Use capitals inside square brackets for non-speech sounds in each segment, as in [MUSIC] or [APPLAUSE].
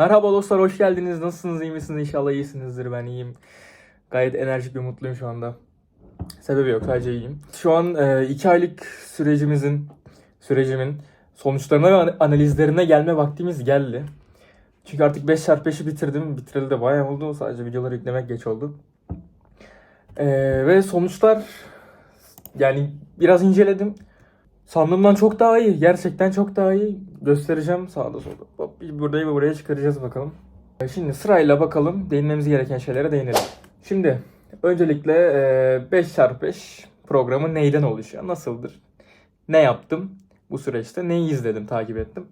Merhaba dostlar, hoş geldiniz. Nasılsınız, iyi misiniz? İnşallah iyisinizdir. Ben iyiyim. Gayet enerjik ve mutluyum şu anda. Sebebi yok, sadece iyiyim. Şu an e, iki aylık sürecimizin, sürecimin sonuçlarına ve an- analizlerine gelme vaktimiz geldi. Çünkü artık 5x5'i bitirdim. Bitireli de bayağı oldu. Sadece videoları yüklemek geç oldu. E, ve sonuçlar yani biraz inceledim. Sandığımdan çok daha iyi. Gerçekten çok daha iyi. Göstereceğim sağda solda. Bir burayı bir buraya çıkaracağız bakalım. Şimdi sırayla bakalım. Değinmemiz gereken şeylere değinelim. Şimdi öncelikle e, 5x5 programı neyden oluşuyor? Nasıldır? Ne yaptım bu süreçte? Neyi izledim, takip ettim?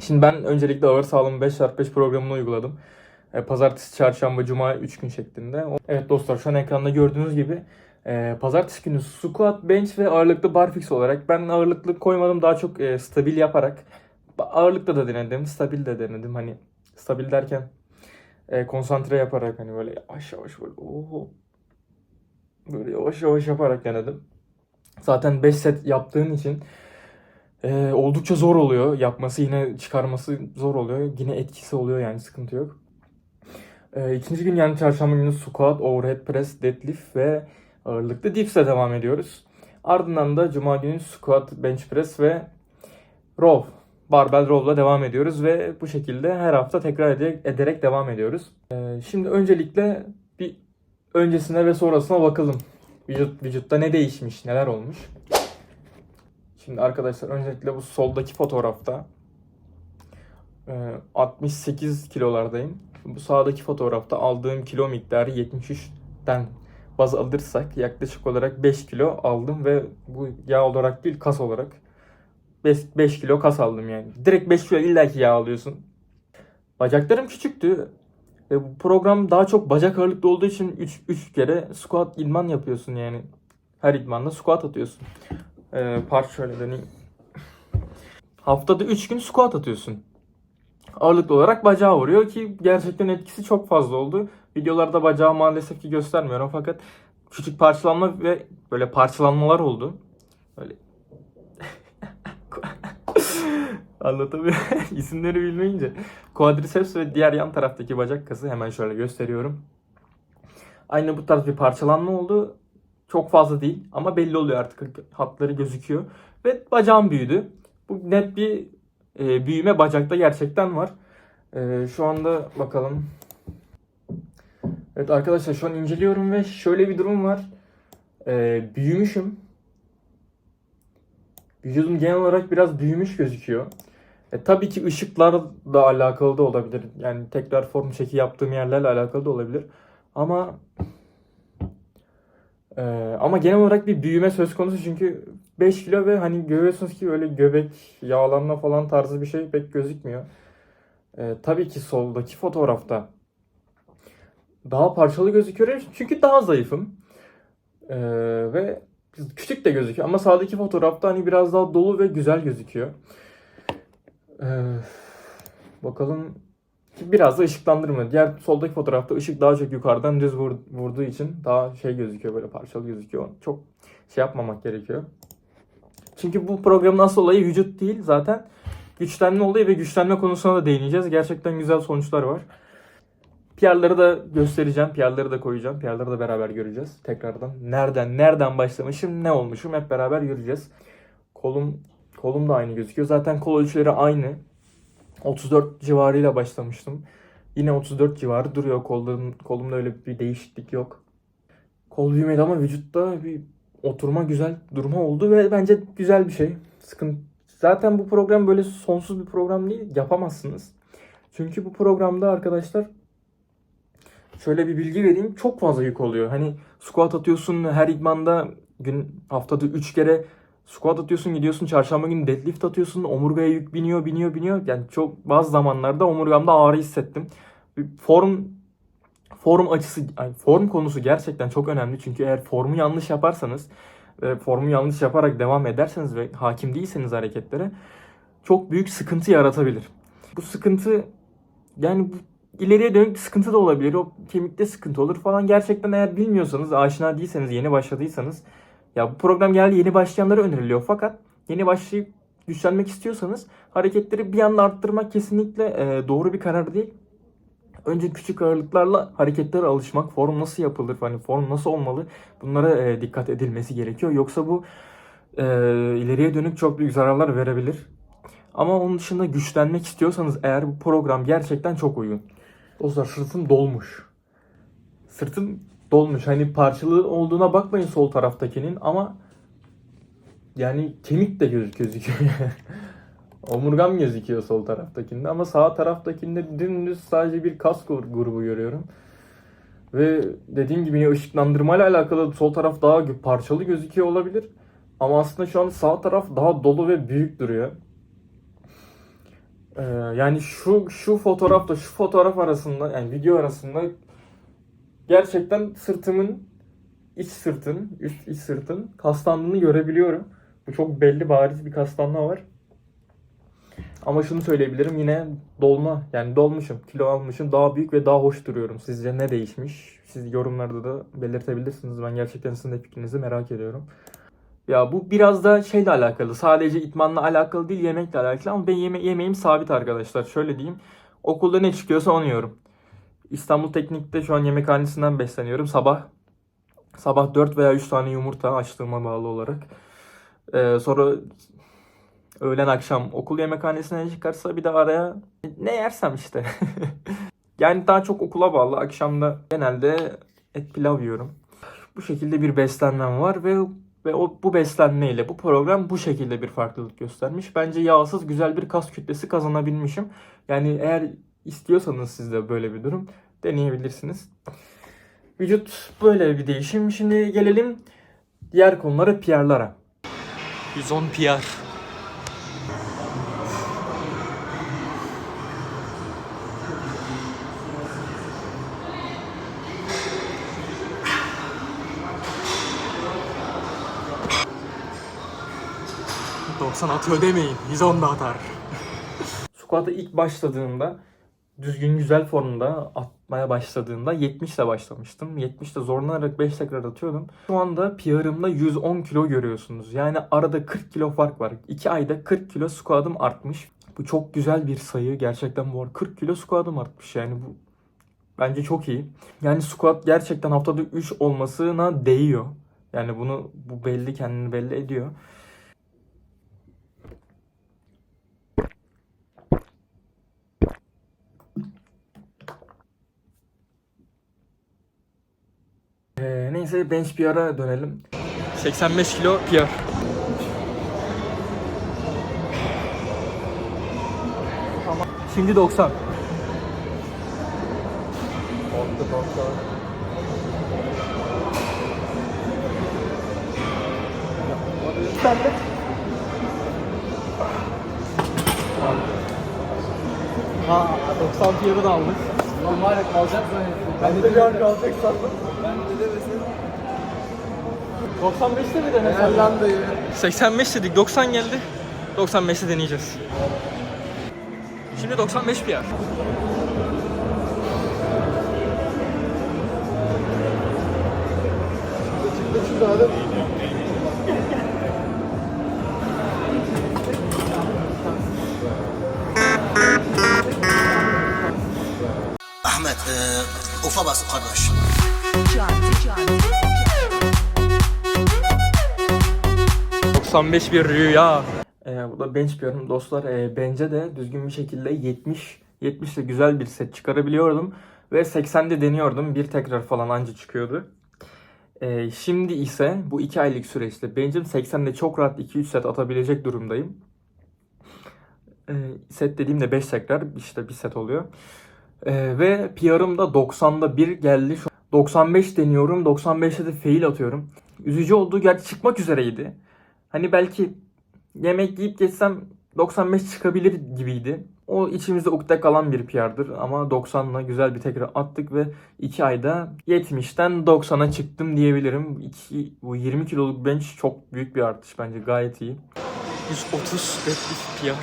Şimdi ben öncelikle ağır sağlam 5x5 programını uyguladım. Pazartesi, çarşamba, cuma 3 gün şeklinde. Evet dostlar şu an ekranda gördüğünüz gibi e, pazartesi günü squat, bench ve ağırlıklı barfix olarak ben ağırlıklı koymadım daha çok e, stabil yaparak ağırlıkta da denedim, stabil de denedim. Hani stabil derken e, konsantre yaparak hani böyle yavaş yavaş böyle oho böyle yavaş yavaş yaparak denedim. Zaten 5 set yaptığın için e, oldukça zor oluyor. Yapması yine çıkarması zor oluyor. Yine etkisi oluyor yani sıkıntı yok. E, ikinci gün yani çarşamba günü squat, overhead press, deadlift ve ağırlıklı dips'e devam ediyoruz. Ardından da cuma günü squat, bench press ve row, barbell row'la devam ediyoruz ve bu şekilde her hafta tekrar ede- ederek devam ediyoruz. E, şimdi öncelikle bir öncesine ve sonrasına bakalım. Vücut, vücutta ne değişmiş, neler olmuş. Şimdi arkadaşlar öncelikle bu soldaki fotoğrafta e, 68 kilolardayım. Bu sağdaki fotoğrafta aldığım kilo miktarı 73'ten baz alırsak yaklaşık olarak 5 kilo aldım ve bu yağ olarak değil kas olarak 5, 5 kilo kas aldım yani. Direkt 5 kilo illaki yağ alıyorsun. Bacaklarım küçüktü. Ve bu program daha çok bacak ağırlıklı olduğu için 3, 3 kere squat idman yapıyorsun yani. Her idmanda squat atıyorsun. Ee, part şöyle. Haftada 3 gün squat atıyorsun. Ağırlıklı olarak bacağa vuruyor ki gerçekten etkisi çok fazla oldu. Videolarda bacağı maalesef ki göstermiyorum fakat küçük parçalanma ve böyle parçalanmalar oldu. Böyle Anlatamıyorum. [LAUGHS] İsimleri bilmeyince. Quadriceps ve diğer yan taraftaki bacak kası hemen şöyle gösteriyorum. Aynı bu tarz bir parçalanma oldu. Çok fazla değil ama belli oluyor artık hatları gözüküyor. Ve bacağım büyüdü. Bu net bir e, büyüme bacakta gerçekten var. E, şu anda bakalım. Evet arkadaşlar şu an inceliyorum ve şöyle bir durum var. E, büyümüşüm. Vücudum genel olarak biraz büyümüş gözüküyor. E, tabii ki ışıklarla alakalı da olabilir. Yani tekrar form çeki yaptığım yerlerle alakalı da olabilir. Ama e, ama genel olarak bir büyüme söz konusu çünkü 5 kilo ve hani görüyorsunuz ki öyle göbek yağlanma falan tarzı bir şey pek gözükmüyor. E, tabii ki soldaki fotoğrafta daha parçalı gözüküyor çünkü daha zayıfım. E, ve küçük de gözüküyor ama sağdaki fotoğrafta hani biraz daha dolu ve güzel gözüküyor. Ee, bakalım biraz da ışıklandırma. Diğer soldaki fotoğrafta ışık daha çok yukarıdan düz vur- vurduğu için daha şey gözüküyor böyle parçalı gözüküyor. Çok şey yapmamak gerekiyor. Çünkü bu programın asıl olayı vücut değil zaten güçlenme olayı ve güçlenme konusuna da değineceğiz. Gerçekten güzel sonuçlar var. PR'ları da göstereceğim. PR'ları da koyacağım. PR'ları da beraber göreceğiz tekrardan. Nereden nereden başlamışım, ne olmuşum hep beraber göreceğiz. Kolum kolum da aynı gözüküyor. Zaten kol ölçüleri aynı. 34 civarıyla başlamıştım. Yine 34 civarı duruyor. Kollarım, kolumda öyle bir değişiklik yok. Kol büyümedi ama vücutta bir oturma güzel durma oldu ve bence güzel bir şey. Sıkıntı. Zaten bu program böyle sonsuz bir program değil. Yapamazsınız. Çünkü bu programda arkadaşlar şöyle bir bilgi vereyim. Çok fazla yük oluyor. Hani squat atıyorsun her idmanda gün haftada 3 kere squat atıyorsun gidiyorsun çarşamba günü deadlift atıyorsun omurgaya yük biniyor biniyor biniyor. Yani çok bazı zamanlarda omurgamda ağrı hissettim. Form form açısı yani form konusu gerçekten çok önemli. Çünkü eğer formu yanlış yaparsanız ve formu yanlış yaparak devam ederseniz ve hakim değilseniz hareketlere çok büyük sıkıntı yaratabilir. Bu sıkıntı yani bu ileriye dönük bir sıkıntı da olabilir. O kemikte sıkıntı olur falan. Gerçekten eğer bilmiyorsanız, aşina değilseniz, yeni başladıysanız ya bu program geldi yeni başlayanlara öneriliyor. Fakat yeni başlayıp güçlenmek istiyorsanız hareketleri bir anda arttırmak kesinlikle e, doğru bir karar değil. Önce küçük ağırlıklarla hareketlere alışmak, form nasıl yapılır, hani form nasıl olmalı bunlara e, dikkat edilmesi gerekiyor. Yoksa bu e, ileriye dönük çok büyük zararlar verebilir. Ama onun dışında güçlenmek istiyorsanız eğer bu program gerçekten çok uygun. Dostlar sırtım dolmuş. Sırtım dolmuş. Hani parçalı olduğuna bakmayın sol taraftakinin ama yani kemik de göz gözüküyor. [LAUGHS] Omurgam gözüküyor sol taraftakinde ama sağ taraftakinde dümdüz sadece bir kas gru- grubu görüyorum. Ve dediğim gibi yine ışıklandırmayla alakalı sol taraf daha parçalı gözüküyor olabilir. Ama aslında şu an sağ taraf daha dolu ve büyük duruyor. Ee, yani şu şu fotoğrafla şu fotoğraf arasında yani video arasında gerçekten sırtımın iç sırtın, üst iç sırtın kaslandığını görebiliyorum. Bu çok belli bariz bir kaslanma var. Ama şunu söyleyebilirim yine dolma yani dolmuşum, kilo almışım, daha büyük ve daha hoş duruyorum. Sizce ne değişmiş? Siz yorumlarda da belirtebilirsiniz. Ben gerçekten sizin de fikrinizi merak ediyorum. Ya bu biraz da şeyle alakalı. Sadece itmanla alakalı değil, yemekle alakalı ama ben yeme yemeğim sabit arkadaşlar. Şöyle diyeyim. Okulda ne çıkıyorsa onu yiyorum. İstanbul Teknik'te şu an yemekhanesinden besleniyorum. Sabah sabah 4 veya 3 tane yumurta açtığıma bağlı olarak. Ee, sonra öğlen akşam okul yemekhanesine çıkarsa bir de araya ne yersem işte. [LAUGHS] yani daha çok okula bağlı. Akşamda genelde et pilav yiyorum. Bu şekilde bir beslenmem var ve ve o bu beslenmeyle bu program bu şekilde bir farklılık göstermiş. Bence yağsız güzel bir kas kütlesi kazanabilmişim. Yani eğer istiyorsanız siz de böyle bir durum deneyebilirsiniz. Vücut böyle bir değişim. Şimdi gelelim diğer konulara PR'lara. 110 PR. ...90 atıyor demeyin. 110 da atar. Squat'a ilk başladığımda... ...düzgün güzel formda atmaya başladığımda 70 ile başlamıştım. 70 ile zorlanarak 5 tekrar atıyordum. Şu anda PR'ımda 110 kilo görüyorsunuz. Yani arada 40 kilo fark var. 2 ayda 40 kilo squat'ım artmış. Bu çok güzel bir sayı. Gerçekten bu arada 40 kilo squat'ım artmış. Yani bu bence çok iyi. Yani squat gerçekten haftada 3 olmasına değiyor. Yani bunu bu belli kendini belli ediyor. Neyse bench PR'a dönelim. 85 kilo PR. Tamam. Şimdi 90. Ben de Ha 90 PR'ı da aldık. Normal kalacak zannettim. Ben de bir an kalacak sandım. Ben de demesin. 95'te mi denesem? Eğer lan dayı. 85 dedik 90 geldi. 95'te deneyeceğiz. Şimdi 95 PR. Çıktı şurada hadi. Ahmet, e, ufa bas kardeş. 95 bir rüya. Ee, bu da bench PR'ım dostlar. Ee, bence de düzgün bir şekilde 70 70 de güzel bir set çıkarabiliyordum. Ve 80'de deniyordum. Bir tekrar falan anca çıkıyordu. Ee, şimdi ise bu 2 aylık süreçte bench'im 80'de çok rahat 2-3 set atabilecek durumdayım. Ee, set dediğimde 5 tekrar işte bir set oluyor. Ee, ve PR'ım da 90'da bir geldi. Şu 95 deniyorum. 95'te de fail atıyorum. Üzücü olduğu gerçi çıkmak üzereydi. Hani belki yemek yiyip geçsem 95 çıkabilir gibiydi. O içimizde ukde kalan bir PR'dır ama 90'la güzel bir tekrar attık ve 2 ayda 70'ten 90'a çıktım diyebilirim. İki, bu 20 kiloluk bench çok büyük bir artış bence gayet iyi. 130 deadlift PR.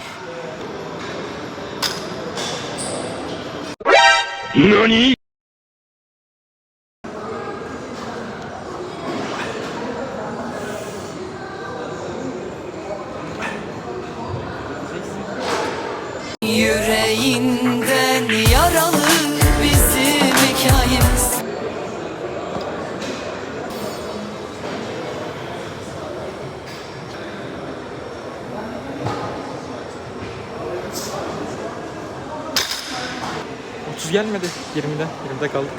30 gelmedi 20'de. 20'de kaldık.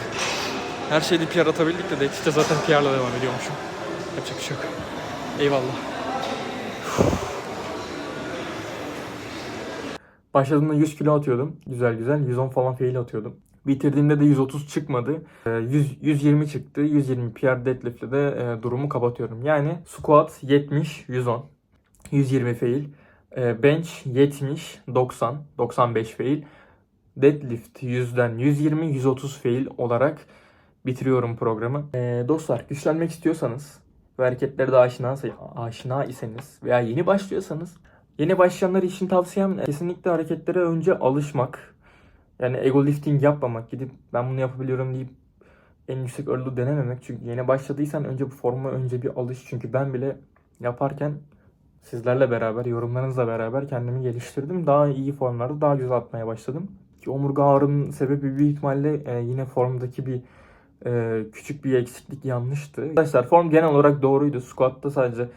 Her şeyde PR atabildik de işte zaten PR'la devam ediyormuşum. Yapacak bir şey yok. Eyvallah. Başladığımda 100 kilo atıyordum. Güzel güzel. 110 falan fail atıyordum. Bitirdiğimde de 130 çıkmadı. Ee, 100, 120 çıktı. 120 PR deadlift'le de e, durumu kapatıyorum. Yani squat 70, 110. 120 fail. Ee, bench 70, 90, 95 fail. Deadlift 100'den 120, 130 fail olarak bitiriyorum programı. Ee, dostlar güçlenmek istiyorsanız ve hareketlere de aşina, aşina iseniz veya yeni başlıyorsanız yeni başlayanlar için tavsiyem kesinlikle hareketlere önce alışmak. Yani ego lifting yapmamak. Gidip ben bunu yapabiliyorum deyip en yüksek ağırlığı denememek. Çünkü yeni başladıysan önce bu forma önce bir alış. Çünkü ben bile yaparken sizlerle beraber, yorumlarınızla beraber kendimi geliştirdim. Daha iyi formlarda daha güzel atmaya başladım. Ki omurga ağrımın sebebi büyük ihtimalle e, yine formdaki bir e, küçük bir eksiklik yanlıştı. Arkadaşlar form genel olarak doğruydu. Squat'ta sadece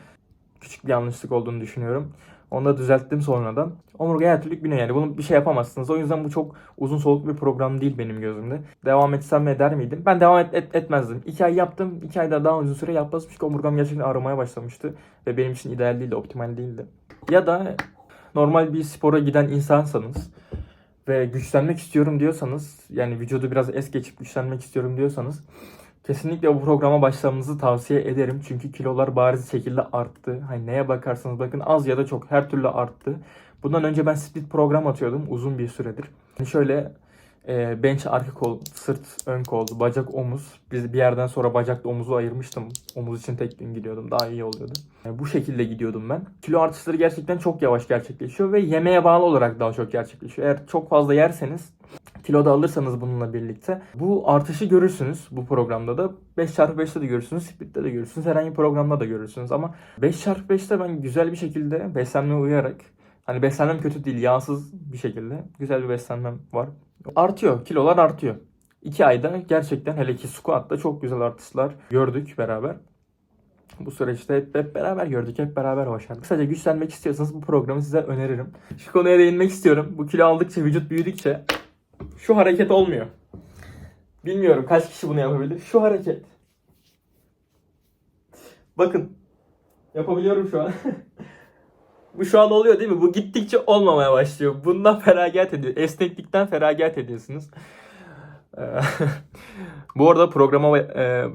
küçük bir yanlışlık olduğunu düşünüyorum. Onu da düzelttim sonradan. Omurga her türlü biniyor yani. Bunu bir şey yapamazsınız. O yüzden bu çok uzun soluklu bir program değil benim gözümde. Devam etsem mi eder miydim? Ben devam et, et- etmezdim. 2 ay yaptım. 2 ayda daha uzun süre yapmazdım. Çünkü omurgam gerçekten ağrımaya başlamıştı. Ve benim için ideal değildi, optimal değildi. Ya da normal bir spora giden insansanız ve güçlenmek istiyorum diyorsanız yani vücudu biraz es geçip güçlenmek istiyorum diyorsanız kesinlikle bu programa başlamanızı tavsiye ederim. Çünkü kilolar bariz şekilde arttı. Hani neye bakarsanız bakın az ya da çok her türlü arttı. Bundan önce ben split program atıyordum uzun bir süredir. Hani şöyle e, bench arka kol, sırt ön kol, bacak omuz. Biz bir yerden sonra bacakla omuzu ayırmıştım. Omuz için tek gün gidiyordum. Daha iyi oluyordu. E, bu şekilde gidiyordum ben. Kilo artışları gerçekten çok yavaş gerçekleşiyor ve yemeğe bağlı olarak daha çok gerçekleşiyor. Eğer çok fazla yerseniz kilo da alırsanız bununla birlikte bu artışı görürsünüz bu programda da 5x5'te de görürsünüz, split'te de görürsünüz, herhangi bir programda da görürsünüz ama 5x5'te ben güzel bir şekilde beslenmeye uyarak hani beslenmem kötü değil, yağsız bir şekilde güzel bir beslenmem var. Artıyor, kilolar artıyor. 2 ayda gerçekten hele ki squat'ta çok güzel artışlar gördük beraber. Bu süreçte hep, hep beraber gördük, hep beraber başardık. Kısaca güçlenmek istiyorsanız bu programı size öneririm. Şu konuya değinmek istiyorum. Bu kilo aldıkça, vücut büyüdükçe şu hareket olmuyor. Bilmiyorum kaç kişi bunu yapabilir. Şu hareket. Bakın. Yapabiliyorum şu an. [LAUGHS] Bu şu an oluyor değil mi? Bu gittikçe olmamaya başlıyor. Bundan feragat ediyor. Esneklikten feragat ediyorsunuz. Ee, [LAUGHS] Bu arada programa e,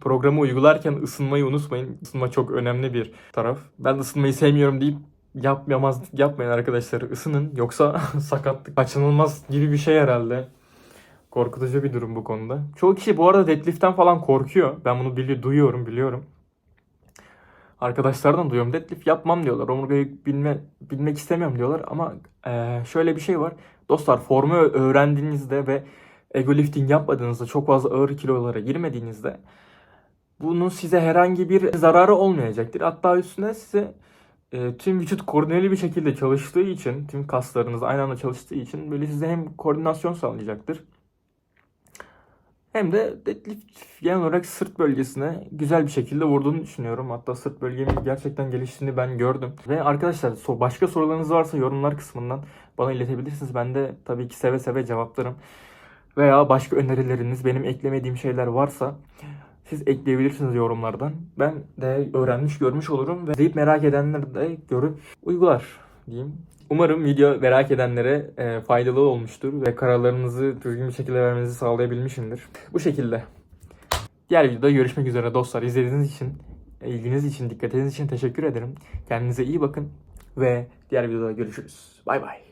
programı uygularken ısınmayı unutmayın. Isınma çok önemli bir taraf. Ben ısınmayı sevmiyorum deyip yapmayamaz yapmayın arkadaşlar. Isının yoksa [LAUGHS] sakatlık kaçınılmaz gibi bir şey herhalde. Korkutucu bir durum bu konuda. Çoğu kişi bu arada deadlift'ten falan korkuyor. Ben bunu bili duyuyorum, biliyorum. Arkadaşlardan duyuyorum. Deadlift yapmam diyorlar. Omurgayı bilme, bilmek istemiyorum diyorlar. Ama eee, şöyle bir şey var. Dostlar formu öğrendiğinizde ve ego lifting yapmadığınızda çok fazla ağır kilolara girmediğinizde bunun size herhangi bir zararı olmayacaktır. Hatta üstüne size e, tüm vücut koordineli bir şekilde çalıştığı için, tüm kaslarınız aynı anda çalıştığı için böyle size hem koordinasyon sağlayacaktır. Hem de deadlift genel olarak sırt bölgesine güzel bir şekilde vurduğunu düşünüyorum. Hatta sırt bölgemin gerçekten geliştiğini ben gördüm. Ve arkadaşlar başka sorularınız varsa yorumlar kısmından bana iletebilirsiniz. Ben de tabii ki seve seve cevaplarım. Veya başka önerileriniz, benim eklemediğim şeyler varsa siz ekleyebilirsiniz yorumlardan. Ben de öğrenmiş, görmüş olurum ve izleyip merak edenler de görüp uygular diyeyim. Umarım video merak edenlere e, faydalı olmuştur ve kararlarınızı düzgün bir şekilde vermenizi sağlayabilmişimdir. Bu şekilde. Diğer videoda görüşmek üzere dostlar. İzlediğiniz için, ilginiz için, dikkatiniz için teşekkür ederim. Kendinize iyi bakın ve diğer videoda görüşürüz. Bay bay.